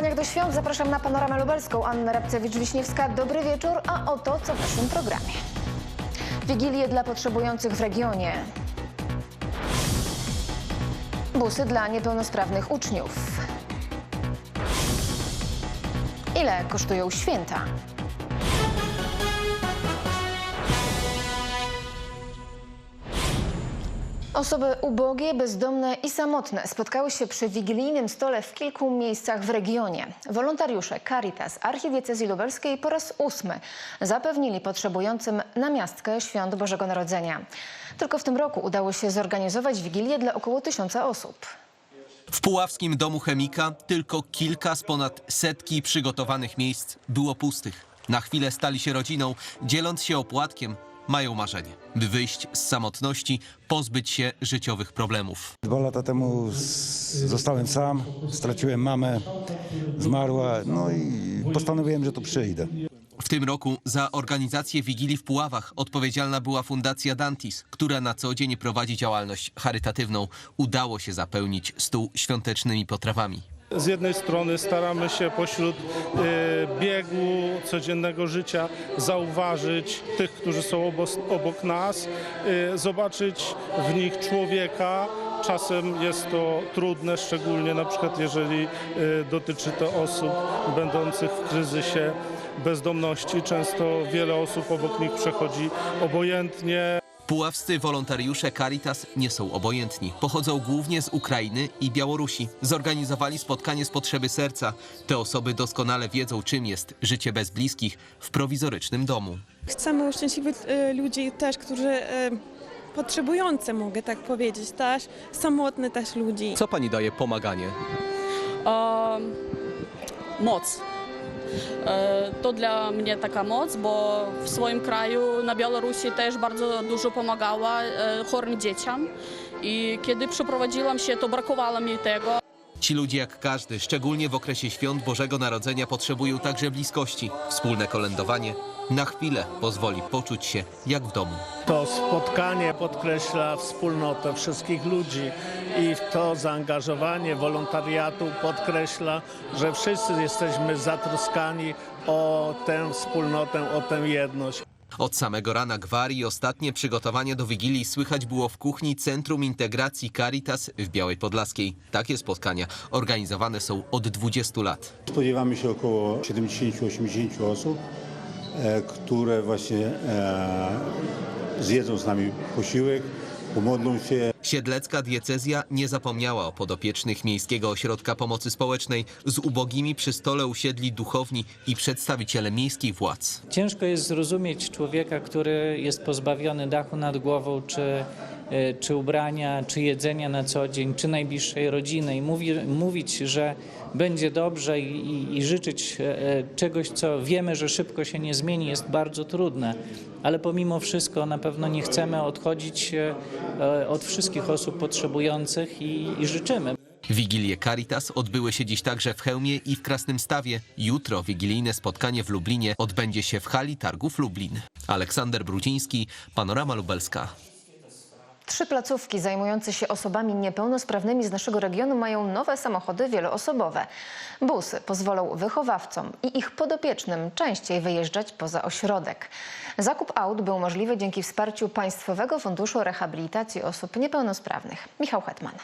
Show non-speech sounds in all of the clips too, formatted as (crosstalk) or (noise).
przygotowaniach do świąt zapraszam na Panoramę Lubelską. Anna Rabcewicz-Wiśniewska, dobry wieczór, a oto co w naszym programie. Wigilie dla potrzebujących w regionie. Busy dla niepełnosprawnych uczniów. Ile kosztują święta? Osoby ubogie, bezdomne i samotne spotkały się przy wigilijnym stole w kilku miejscach w regionie. Wolontariusze Caritas Archidiecezji Lubelskiej po raz ósmy zapewnili potrzebującym namiastkę świąt Bożego Narodzenia. Tylko w tym roku udało się zorganizować wigilię dla około tysiąca osób. W Puławskim Domu Chemika tylko kilka z ponad setki przygotowanych miejsc było pustych. Na chwilę stali się rodziną, dzieląc się opłatkiem, mają marzenie, by wyjść z samotności, pozbyć się życiowych problemów. Dwa lata temu zostałem sam, straciłem mamę, zmarła, no i postanowiłem, że tu przyjdę. W tym roku za organizację Wigilii w Puławach odpowiedzialna była Fundacja Dantis, która na co dzień prowadzi działalność charytatywną. Udało się zapełnić stół świątecznymi potrawami. Z jednej strony staramy się pośród e, biegu codziennego życia zauważyć tych, którzy są obok, nas, e, zobaczyć w nich człowieka. Czasem jest to trudne, szczególnie na przykład jeżeli e, dotyczy to osób będących w kryzysie bezdomności. Często wiele osób obok nich przechodzi obojętnie, Puławscy wolontariusze Caritas nie są obojętni. Pochodzą głównie z Ukrainy i Białorusi. Zorganizowali spotkanie z potrzeby serca. Te osoby doskonale wiedzą, czym jest życie bez bliskich w prowizorycznym domu. Chcemy uszczęśliwić e, ludzi też, którzy e, potrzebujący, mogę tak powiedzieć, też samotne też ludzi. Co pani daje pomaganie? E, moc. E, To dla mnie taka moc, bo w swoim kraju na Białorusi też bardzo dużo pomagała e, chorym dzieciom i kiedy przeprowadziłam się, to brakowało mi tego. Ci ludzie, jak każdy, szczególnie w okresie świąt Bożego Narodzenia, potrzebują także bliskości. Wspólne kolędowanie na chwilę pozwoli poczuć się jak w domu. To spotkanie podkreśla wspólnotę wszystkich ludzi i to zaangażowanie wolontariatu podkreśla, że wszyscy jesteśmy zatroskani o tę wspólnotę, o tę jedność. Od samego rana gwar i ostatnie przygotowanie do Wigilii słychać było w kuchni Centrum Integracji Caritas w Białej Podlaskiej. Takie spotkania organizowane są od 20 lat. Spodziewamy się około 70-80 osób, które właśnie e, zjedzą z nami posiłek, pomodlą się, Siedlecka diecezja nie zapomniała o podopiecznych Miejskiego Ośrodka Pomocy Społecznej. Z ubogimi przy stole usiedli duchowni i przedstawiciele miejskich władz. Ciężko jest zrozumieć człowieka, który jest pozbawiony dachu nad głową, czy, e, czy ubrania, czy jedzenia na co dzień, czy najbliższej rodziny i mówi, mówić, że będzie dobrze i, i, i życzyć e, e, czegoś, co wiemy, że szybko się nie zmieni, jest bardzo trudne. Ale pomimo wszystko na pewno nie chcemy odchodzić od wszystkich osób potrzebujących i, i życzymy. Wigilie Caritas odbyły się dziś także w Chełmie i w Krasnym Stawie. Jutro wigilijne spotkanie w Lublinie odbędzie się w hali targów Lublin. Aleksander Brudziński, Panorama Lubelska. Trzy placówki zajmujące się osobami niepełnosprawnymi z naszego regionu mają nowe samochody wieloosobowe. Busy pozwolą wychowawcom i ich podopiecznym częściej wyjeżdżać poza ośrodek. Zakup aut był możliwy dzięki wsparciu Państwowego Funduszu Rehabilitacji Osób Niepełnosprawnych. Michał Hetman.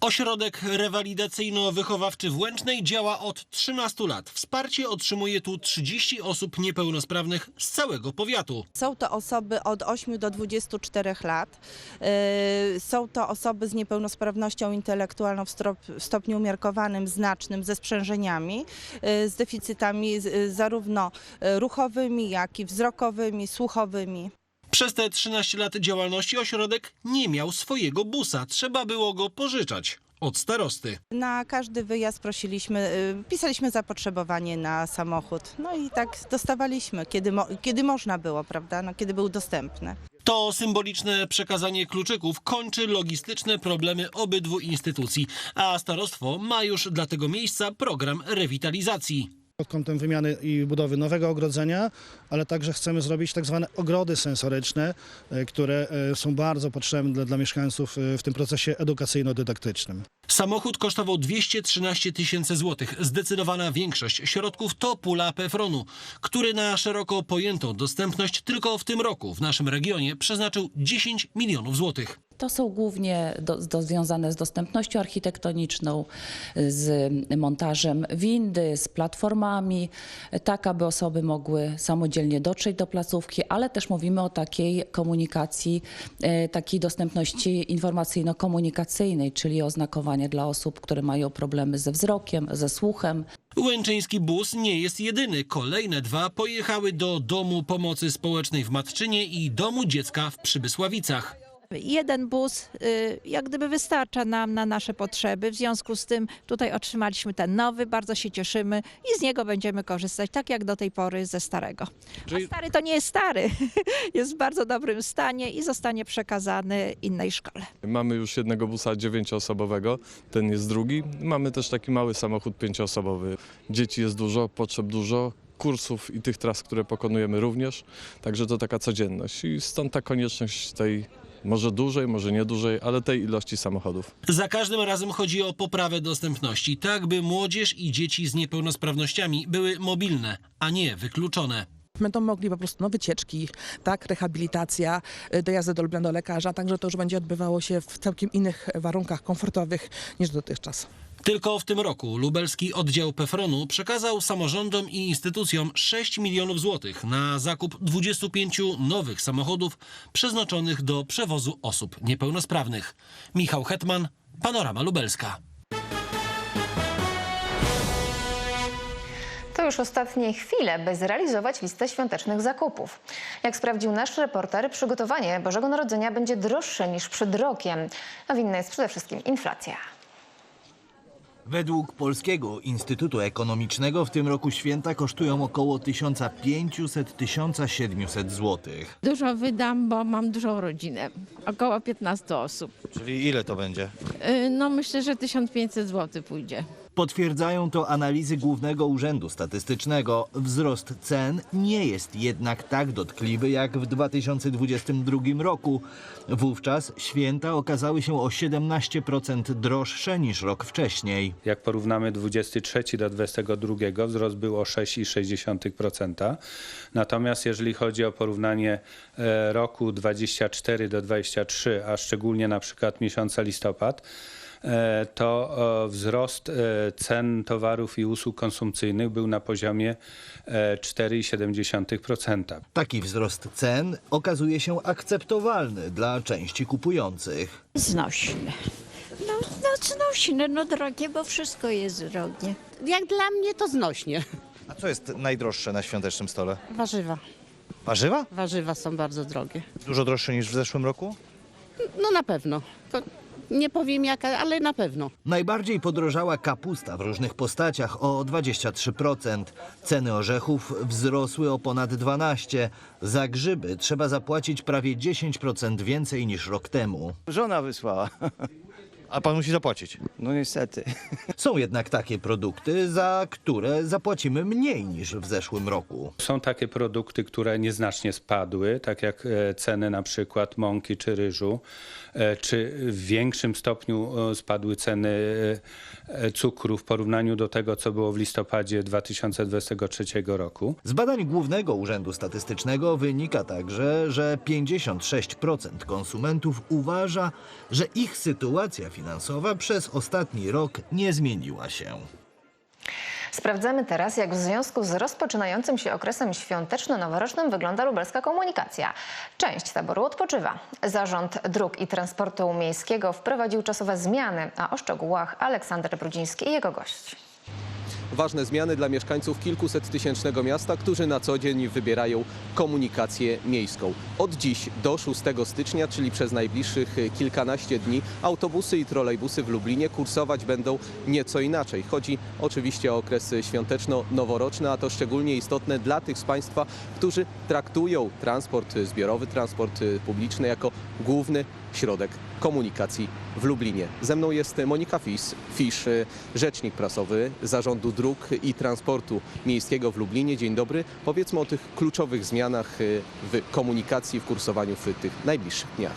Ośrodek rewalidacyjno-wychowawczy w Łęcznej działa od 13 lat. Wsparcie otrzymuje tu 30 osób niepełnosprawnych z całego powiatu. Są to osoby od 8 do 24 lat. Yy, Są to osoby z niepełnosprawnością intelektualną w stopniu umiarkowanym, znacznym, ze sprzężeniami, yy, z deficytami yy, zarówno ruchowymi, jak i wzrokowymi, słuchowymi. Przez te 13 lat działalności ośrodek nie miał swojego busa. Trzeba było go pożyczać od starosty. Na każdy wyjazd prosiliśmy, yy, pisaliśmy zapotrzebowanie na samochód. No i tak dostawaliśmy, kiedy, mo- kiedy można było, prawda, no, kiedy był dostępny. To symboliczne przekazanie kluczyków kończy logistyczne problemy obydwu instytucji, a starostwo ma już dla tego miejsca program rewitalizacji. Pod kątem wymiany i budowy nowego ogrodzenia, ale także chcemy zrobić tak zwane ogrody sensoryczne, e, które e, są bardzo potrzebne dla, dla mieszkańców e, w tym procesie edukacyjno-dydaktycznym. Samochód kosztował 213 tysięcy złotych. Zdecydowana większość środków to pula PFRON-u, który na szeroko pojętą dostępność tylko w tym roku w naszym regionie przeznaczył 10 milionów złotych. To są głównie do, do, związane z dostępnością architektoniczną, z montażem windy, z platformami, tak aby osoby mogły samodzielnie dotrzeć do placówki, ale też mówimy o takiej komunikacji, e, takiej dostępności informacyjno-komunikacyjnej, czyli dla osób, które mają problemy ze wzrokiem, ze słuchem. Łęczyński bus nie jest jedyny. Kolejne dwa pojechały do Domu Pomocy Społecznej w Matczynie i Domu Dziecka w Przybysławicach. Jeden bus y, jak gdyby wystarcza nam na nasze potrzeby. W związku z tym tutaj otrzymaliśmy ten nowy, bardzo się cieszymy i z niego będziemy korzystać tak jak do tej pory ze starego. A stary to nie jest stary, (laughs) jest w bardzo dobrym stanie i zostanie przekazany innej szkole. Mamy już jednego busa dziewięcioosobowego, ten jest drugi. Mamy też taki mały samochód pięcioosobowy. Dzieci jest dużo, potrzeb dużo, kursów i tych tras, które pokonujemy również, także to taka codzienność i stąd ta konieczność tej może dużej, może nie dużej, ale tej ilości samochodów. Za każdym razem chodzi o poprawę dostępności, tak by młodzież i dzieci z niepełnosprawnościami były mobilne, a nie wykluczone. Będą mogli po prostu no, wycieczki, tak, rehabilitacja, y, dojazdy do, do lekarza, także to już będzie odbywało się w całkiem innych warunkach komfortowych niż dotychczas. Tylko w tym roku lubelski oddział PFRON-u przekazał samorządom i instytucjom 6 milionów złotych na zakup 25 nowych samochodów przeznaczonych do przewozu osób niepełnosprawnych. Michał Hetman, Panorama Lubelska. To już ostatnie chwile, by zrealizować listę świątecznych zakupów. Jak sprawdził nasz reporter, przygotowanie Bożego Narodzenia będzie droższe niż przed rokiem, a winna jest przede wszystkim inflacja. Według Polskiego Instytutu Ekonomicznego w tym roku święta kosztują około 1500-1700 zł. Dużo wydam, bo mam dużą rodzinę. Około 15 osób. Czyli ile to będzie? Y, No myślę, że 1500 zł pójdzie. Potwierdzają to analizy Głównego Urzędu Statystycznego. Wzrost cen nie jest jednak tak dotkliwy jak w 2022 roku. Wówczas święta okazały się o 17% droższe niż rok wcześniej. Jak porównamy 23 do 22, wzrost był o 6,6%. Natomiast jeżeli chodzi o porównanie e, roku 24 do 23, a szczególnie na przykład miesiąca listopad, to e, wzrost e, cen towarów i usług konsumpcyjnych był na poziomie e, 4,7%. Taki wzrost cen okazuje się akceptowalny dla części kupujących. Znośne. No, no znośne, no drogie, bo wszystko jest drogie. Jak dla mnie to znośnie. A co jest najdroższe na świątecznym stole? Warzywa. Warzywa? Warzywa są bardzo drogie. Dużo droższe niż w zeszłym roku? No na pewno. To nie powiem jaka, ale na pewno. Najbardziej podrożała kapusta w różnych postaciach o 23%. Ceny orzechów wzrosły o ponad 12%. Za grzyby trzeba zapłacić prawie 10% więcej niż rok temu. Żona wysłała. (laughs) A pan musi zapłacić. No niestety. (laughs) Są jednak takie produkty, za które zapłacimy mniej niż w zeszłym roku. Są takie produkty, które nieznacznie spadły, tak jak e, ceny na przykład mąki czy ryżu, e, czy w większym stopniu e, spadły ceny e, cukru w porównaniu do tego, co było w listopadzie 2023 roku. Z badań Głównego Urzędu Statystycznego wynika także, że 56% konsumentów uważa, że ich sytuacja finansowa przez ostatni rok nie zmieniła się. Sprawdzamy teraz, jak w związku z rozpoczynającym się okresem świąteczno-noworocznym wygląda lubelska komunikacja. Część taboru odpoczywa. Zarząd Dróg i Transportu Miejskiego wprowadził czasowe zmiany, a o szczegółach Aleksander Brudziński i jego gość. Ważne zmiany dla mieszkańców kilkuset tysięcznego miasta, którzy na co dzień wybierają komunikację miejską. Od dziś do 6 stycznia, czyli przez najbliższych kilkanaście dni, autobusy i trolejbusy w Lublinie kursować będą nieco inaczej. Chodzi oczywiście o okres świąteczno-noworoczny, a to szczególnie istotne dla tych z Państwa, którzy traktują transport zbiorowy, transport publiczny jako główny środek komunikacji w Lublinie. Ze mną jest Monika Fisz, Fisz, rzecznik prasowy Zarządu Dróg i Transportu Miejskiego w Lublinie. Dzień dobry. Powiedzmy o tych kluczowych zmianach w komunikacji, w kursowaniu w tych najbliższych dniach.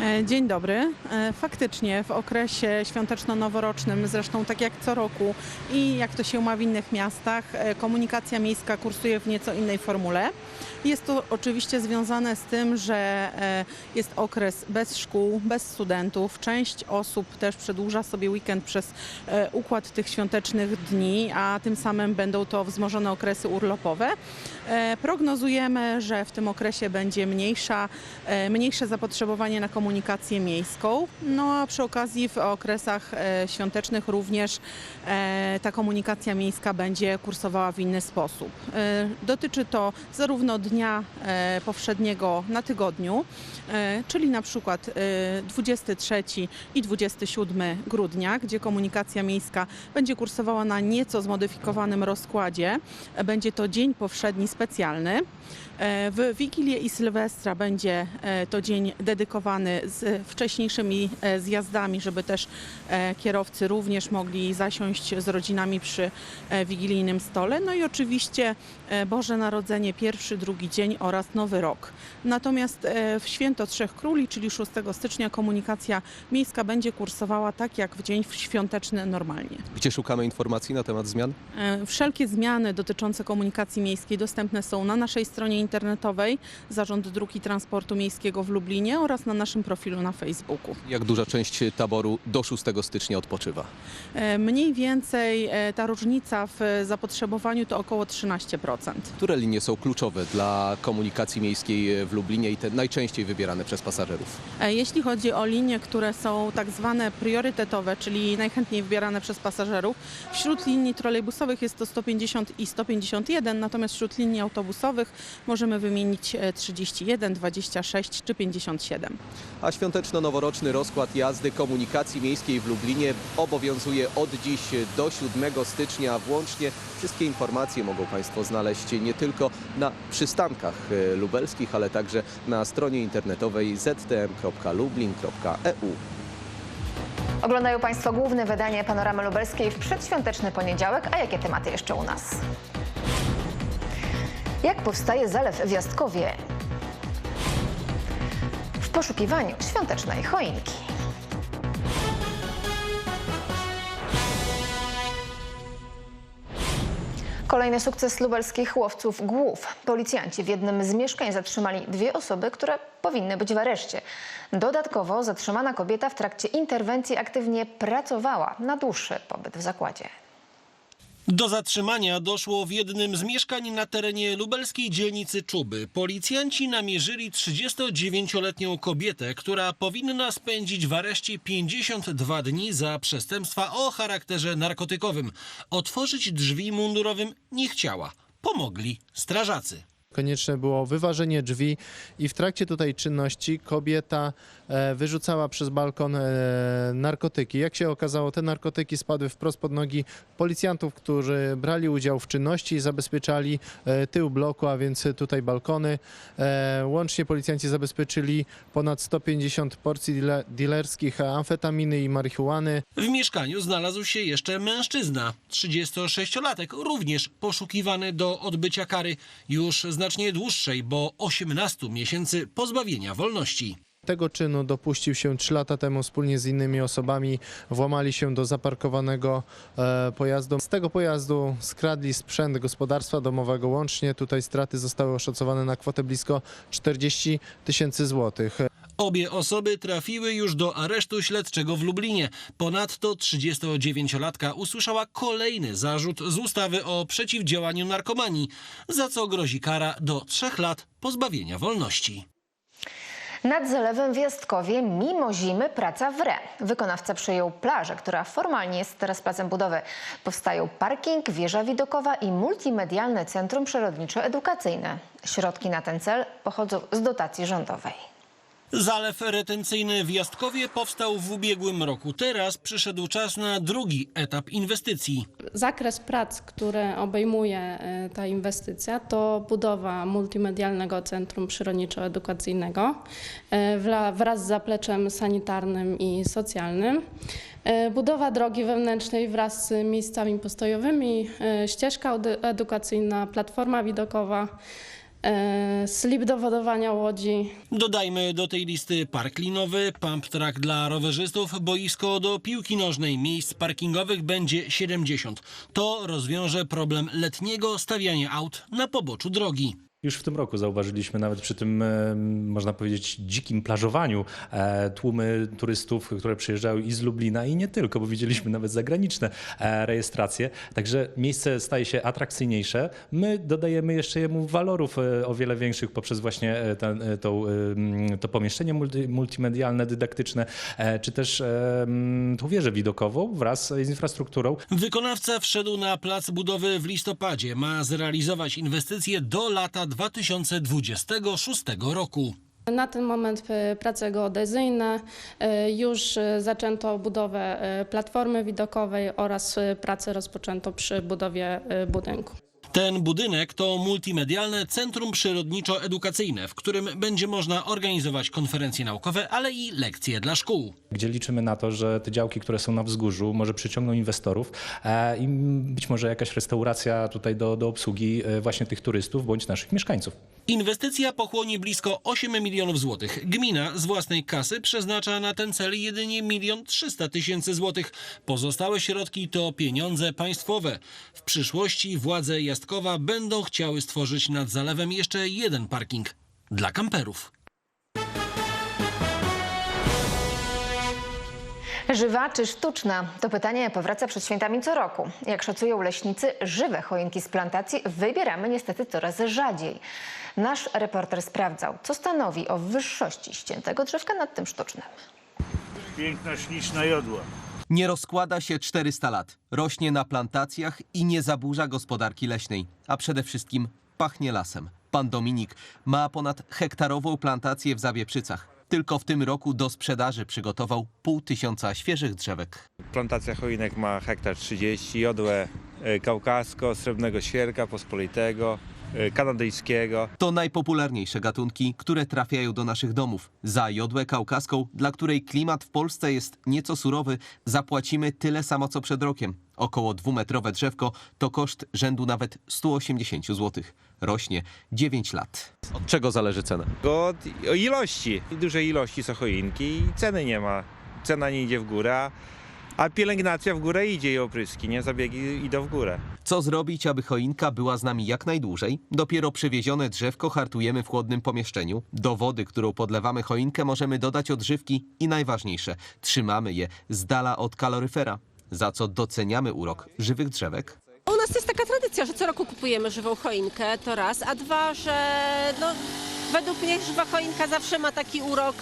E, Dzień dobry. E, Faktycznie w okresie świąteczno-noworocznym, zresztą tak jak co roku i jak to się ma w innych miastach, e, komunikacja miejska kursuje w nieco innej formule. Jest to oczywiście związane z tym, że jest okres bez szkół, bez studentów. Część osób też przedłuża sobie weekend przez e, układ tych świątecznych dni, a tym samym będą to wzmożone okresy urlopowe. E, Prognozujemy, że w tym okresie będzie mniejsza, e, mniejsze zapotrzebowanie na komunikację miejską. No a przy okazji w okresach świątecznych również ta komunikacja miejska będzie kursowała w inny sposób. Dotyczy to zarówno dnia powszedniego na tygodniu, czyli na przykład 23 i 27 grudnia, gdzie komunikacja miejska będzie kursowała na nieco zmodyfikowanym rozkładzie. Będzie to dzień powszedni specjalny. E, W Wigilię i Sylwestra będzie e, to dzień dedykowany z wcześniejszymi e, zjazdami, żeby też kierowcy również mogli zasiąść z rodzinami przy wigilijnym stole. No i oczywiście Boże Narodzenie, pierwszy, drugi dzień oraz Nowy Rok. Natomiast w święto Trzech Króli, czyli 6 stycznia, komunikacja miejska będzie kursowała tak jak w dzień świąteczny normalnie. Gdzie szukamy informacji na temat zmian? E, Wszelkie zmiany dotyczące komunikacji miejskiej dostępne są na naszej stronie internetowej Zarząd Dróg i Transportu Miejskiego w Lublinie oraz na naszym profilu na Facebooku. Jak duża część taboru do 6 stycznia odpoczywa? E, Mniej więcej e, ta różnica w zapotrzebowaniu to około 13%. Które linie są kluczowe dla komunikacji miejskiej w Lublinie i te najczęściej wybierane przez pasażerów? E, Jeśli chodzi o linie, które są tak zwane priorytetowe, czyli najchętniej wybierane przez pasażerów, wśród linii trolejbusowych jest to 150 i 151, natomiast wśród linii autobusowych możemy wymienić e, 31, 26 czy 57. A świąteczno-noworoczny rozkład jazdy komunikacji miejskiej w Lublinie obowiązuje od dziś do 7 stycznia włącznie. Wszystkie informacje mogą Państwo znaleźć nie tylko na przystankach e, lubelskich, ale także na stronie internetowej ztm.lublin.eu. Oglądają Państwo główne wydanie Panoramy Lubelskiej w przedświąteczny poniedziałek, a jakie tematy jeszcze u nas? Jak powstaje zalew w Jastkowie? W poszukiwaniu świątecznej choinki. Kolejny sukces lubelskich łowców głów. Policjanci w jednym z mieszkań zatrzymali dwie osoby, które powinny być w areszcie. Dodatkowo zatrzymana kobieta w trakcie interwencji aktywnie pracowała na dłuższy pobyt w zakładzie. Do zatrzymania doszło w jednym z mieszkań na terenie lubelskiej dzielnicy Czuby. Policjanci namierzyli 39-letnią kobietę, która powinna spędzić w areszcie 52 dni za przestępstwa o charakterze narkotykowym. Otworzyć drzwi mundurowym nie chciała. Pomogli strażacy. Konieczne było wyważenie drzwi i w trakcie tutaj czynności kobieta wyrzucała przez balkon e, narkotyki. Jak się okazało, te narkotyki spadły wprost pod nogi policjantów, którzy brali udział w czynności i zabezpieczali e, tył bloku, a więc tutaj balkony. E, Łącznie policjanci zabezpieczyli ponad 150 porcji dealerskich amfetaminy i marihuany. W mieszkaniu znalazł się jeszcze mężczyzna, 36-latek, również poszukiwany do odbycia kary już znacznie dłuższej, bo 18 miesięcy pozbawienia wolności. Tego czynu dopuścił się 3 lata temu wspólnie z innymi osobami. Włamali się do zaparkowanego e, pojazdu. Z tego pojazdu skradli sprzęt gospodarstwa domowego łącznie. Tutaj straty zostały oszacowane na kwotę blisko 40 tysięcy złotych. Obie osoby trafiły już do aresztu śledczego w Lublinie. Ponadto 39-latka usłyszała kolejny zarzut z ustawy o przeciwdziałaniu narkomanii, za co grozi kara do trzech lat pozbawienia wolności. Nad zalewem w Jastkowie mimo zimy praca w re. Wykonawca przyjął plażę, która formalnie jest teraz placem budowy. Powstają parking, wieża widokowa i multimedialne centrum przyrodniczo-edukacyjne. Środki na ten cel pochodzą z dotacji rządowej. Zalew retencyjny w Jastkowie powstał w ubiegłym roku. Teraz przyszedł czas na drugi etap inwestycji. Zakres prac, które obejmuje e, ta inwestycja, to budowa multimedialnego centrum przyrodniczo-edukacyjnego e, wraz z zapleczem sanitarnym i socjalnym. E, Budowa drogi wewnętrznej wraz z miejscami postojowymi, ścieżka edukacyjna, platforma widokowa. E, slip do wodowania łodzi, Dodajmy do tej listy park linowy, pump track dla rowerzystów, boisko do piłki nożnej, miejsc parkingowych będzie 70. To rozwiąże problem letniego stawiania aut na poboczu drogi. Już w tym roku zauważyliśmy nawet przy tym, e, można powiedzieć, dzikim plażowaniu e, tłumy turystów, które przyjeżdżały i z Lublina i nie tylko, bo widzieliśmy nawet zagraniczne e, rejestracje. Także miejsce staje się atrakcyjniejsze. My dodajemy jeszcze jemu walorów o wiele większych poprzez właśnie ten, m, to pomieszczenie multi, multimedialne, dydaktyczne, czy też tą wieżę widokową wraz z infrastrukturą. Wykonawca wszedł na plac budowy w listopadzie. Ma zrealizować inwestycje do lata 2026 roku. Na ten moment e, prace geodezyjne, e, już e, zaczęto budowę platformy widokowej oraz prace rozpoczęto przy budowie budynku. Ten budynek to multimedialne centrum przyrodniczo-edukacyjne, w którym będzie można organizować konferencje naukowe, ale i lekcje dla szkół. gdzie liczymy na to, że te działki, które są na wzgórzu, może przyciągną inwestorów e, i być może jakaś restauracja tutaj do, do obsługi e, właśnie tych turystów bądź naszych mieszkańców. Inwestycja pochłonie blisko 8 milionów złotych. Gmina z własnej kasy przeznacza na ten cel jedynie 1 300 tysięcy złotych. Pozostałe środki to pieniądze państwowe. W przyszłości władze Jastkowa będą chciały stworzyć nad zalewem jeszcze jeden parking dla kamperów. Żywa czy sztuczna? To pytanie powraca przed świętami co roku. Jak szacują leśnicy, żywe choinki z plantacji wybieramy niestety coraz rzadziej. Nasz reporter sprawdzał, co stanowi o wyższości ściętego drzewka nad tym sztucznym. Piękna, śliczna jodła. Nie rozkłada się 400 lat, rośnie na plantacjach i nie zaburza gospodarki leśnej, a przede wszystkim pachnie lasem. Pan Dominik ma ponad hektarową plantację w Zawieprzycach. Tylko w tym roku do sprzedaży przygotował pół tysiąca świeżych drzewek. Plantacja choinek ma hektar 30, jodłę e, kaukasko, srebrnego świerka pospolitego, e, kanadyjskiego. To najpopularniejsze gatunki, które trafiają do naszych domów. Za jodłę kaukaską, dla której klimat w Polsce jest nieco surowy, zapłacimy tyle samo co przed rokiem. Około dwumetrowe drzewko to koszt rzędu nawet 180 zł. Rośnie 9 lat. Od czego zależy cena? Od ilości. Dużej ilości są choinki i ceny nie ma. Cena nie idzie w górę, a, a pielęgnacja w górę idzie i opryski, nie? Zabiegi idą w górę. Co zrobić, aby choinka była z nami jak najdłużej? Dopiero przywiezione drzewko hartujemy w chłodnym pomieszczeniu. Do wody, którą podlewamy choinkę, możemy dodać odżywki i najważniejsze, trzymamy je z dala od kaloryfera, za co doceniamy urok żywych drzewek. U nas jest taka tradycja, że co roku kupujemy żywą choinkę, to raz, a dwa, że no, według mnie żywa choinka zawsze ma taki urok,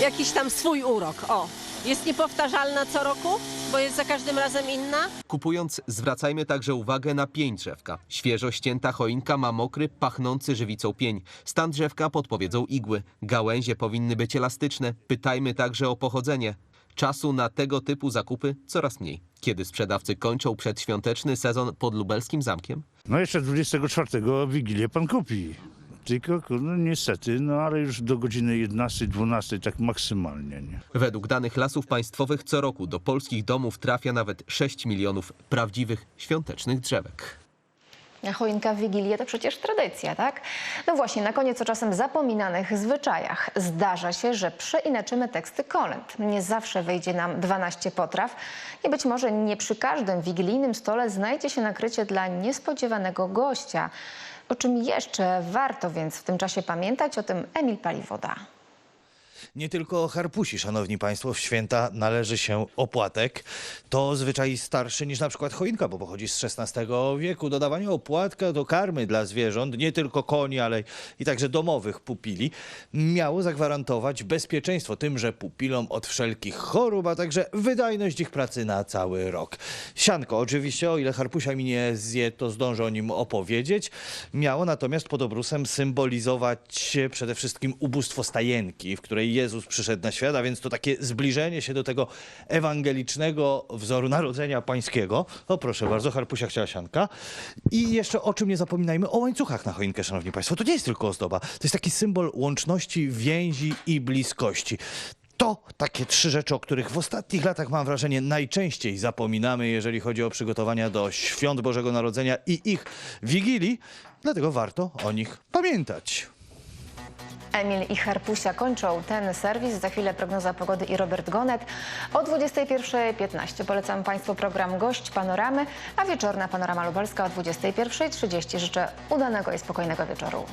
jakiś tam swój urok, o. Jest niepowtarzalna co roku, bo jest za każdym razem inna. Kupując, zwracajmy także uwagę na pień drzewka. Świeżo ścięta choinka ma mokry, pachnący żywicą pień. Stan drzewka podpowiedzą igły. Gałęzie powinny być elastyczne. Pytajmy także o pochodzenie. Czasu na tego typu zakupy coraz mniej. Kiedy sprzedawcy kończą przedświąteczny sezon pod lubelskim zamkiem? No jeszcze 24 Wigilię pan kupi. Tylko, no niestety, no ale już do godziny 11-12 tak maksymalnie, nie? Według danych lasów państwowych co roku do polskich domów trafia nawet 6 milionów prawdziwych świątecznych drzewek. Choinka w Wigilię to przecież tradycja, tak? No właśnie, na koniec o czasem zapominanych zwyczajach. Zdarza się, że przeinaczymy teksty kolęd. Nie zawsze wyjdzie nam 12 potraw i być może nie przy każdym wigilijnym stole znajdzie się nakrycie dla niespodziewanego gościa. O czym jeszcze warto więc w tym czasie pamiętać, o tym Emil Paliwoda. Nie tylko harpusi, szanowni państwo, w święta należy się opłatek. To zwyczaj starszy niż na przykład choinka, bo pochodzi z XVI wieku. Dodawanie opłatka do karmy dla zwierząt, nie tylko koni, ale i także domowych pupili, miało zagwarantować bezpieczeństwo tymże pupilom od wszelkich chorób, a także wydajność ich pracy na cały rok. Sianko, oczywiście, o ile harpusia mi nie zje, to zdążę o nim opowiedzieć. Miało natomiast pod obrusem symbolizować przede wszystkim ubóstwo stajenki, w której Jezus przyszedł na świat, a więc to takie zbliżenie się do tego ewangelicznego wzoru narodzenia pańskiego. O proszę bardzo, harpusia chciała sianka. I jeszcze o czym nie zapominajmy, o łańcuchach na choinkę, szanowni państwo. To nie jest tylko ozdoba, to jest taki symbol łączności, więzi i bliskości. To takie trzy rzeczy, o których w ostatnich latach mam wrażenie najczęściej zapominamy, jeżeli chodzi o przygotowania do świąt Bożego Narodzenia i ich Wigilii. Dlatego warto o nich pamiętać. Emil i Herpusia kończą ten serwis. Za chwilę prognoza pogody i Robert Gonet. O 21.15 polecam Państwu program Gość Panoramy, a wieczorna Panorama Lubelska o 21.30. Życzę udanego i spokojnego wieczoru.